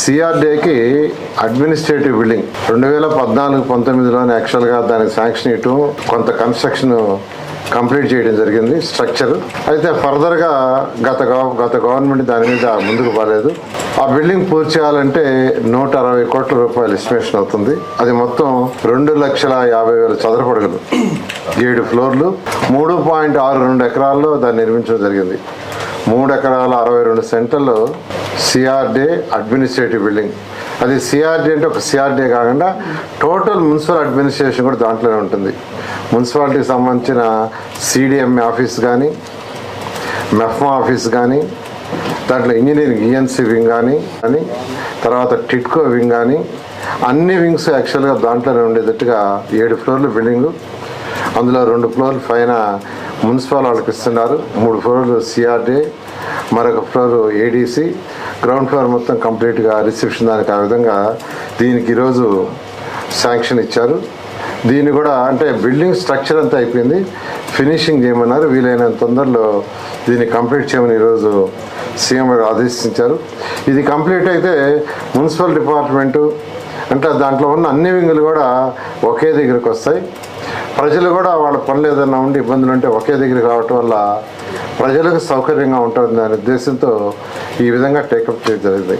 సిఆర్డేకి administrative building రెండు వేల పద్నాలుగు పంతొమ్మిదిలోనే యాక్చువల్గా దానికి శాంక్షన్ ఇవ్వటం కొంత కన్స్ట్రక్షన్ కంప్లీట్ చేయడం జరిగింది స్ట్రక్చర్ అయితే ఫర్దర్గా గత గత గవర్నమెంట్ దాని మీద ముందుకు పోలేదు. ఆ బిల్డింగ్ పూర్తి చేయాలంటే నూట అరవై కోట్ల రూపాయలు ఎస్టిమేషన్ అవుతుంది. అది మొత్తం రెండు లక్షల యాభై వేల చదరపు ఏడు ఫ్లోర్లు మూడు పాయింట్ ఆరు రెండు ఎకరాల్లో దాన్ని నిర్మించడం జరిగింది. మూడు ఎకరాల అరవై రెండు సెంటర్లు సిఆర్డే అడ్మినిస్ట్రేటివ్ బిల్డింగ్ అది సిఆర్డీ అంటే ఒక సిఆర్డీ కాకుండా టోటల్ మున్సిపల్ అడ్మినిస్ట్రేషన్ కూడా దాంట్లోనే ఉంటుంది. మున్సిపాలిటీకి సంబంధించిన సిడిఎంఏ ఆఫీస్ కానీ మెఫ్మా ఆఫీస్ కానీ దాంట్లో ఇంజనీరింగ్ ఈఎన్సీ వింగ్ కానీ అని తర్వాత టిట్కో వింగ్ కానీ అన్ని వింగ్స్ యాక్చువల్గా దాంట్లోనే ఉండేటట్టుగా ఏడు ఫ్లోర్లు బిల్డింగు అందులో రెండు ఫ్లోర్లు పైన మున్సిపల్ వాళ్ళకి ఇస్తున్నారు. మూడు ఫ్లోర్లు సిఆర్డీ మరొక ఫ్లోర్ ఏడీసీ గ్రౌండ్ ఫ్లోర్ మొత్తం కంప్లీట్గా రిసెప్షన్ దానికి ఆ విధంగా దీనికి ఈరోజు శాంక్షన్ ఇచ్చారు. దీన్ని కూడా అంటే బిల్డింగ్ స్ట్రక్చర్ అంతా అయిపోయింది. ఫినిషింగ్ చేయమన్నారు. వీలైనంత తొందరలో దీన్ని కంప్లీట్ చేయమని ఈరోజు సీఎం గారు ఆదేశించారు. ఇది కంప్లీట్ అయితే మున్సిపల్ డిపార్ట్మెంటు అంటే దాంట్లో ఉన్న అన్ని వింగులు కూడా ఒకే దగ్గరికి వస్తాయి. ప్రజలు కూడా వాళ్ళ పనులు ఏదైనా ఉండి ఇబ్బందులు ఉంటే ఒకే దగ్గర కావటం వల్ల ప్రజలకు సౌకర్యంగా ఉంటుంది అనే ఉద్దేశంతో ఈ విధంగా టేకప్ చేయడం జరిగింది.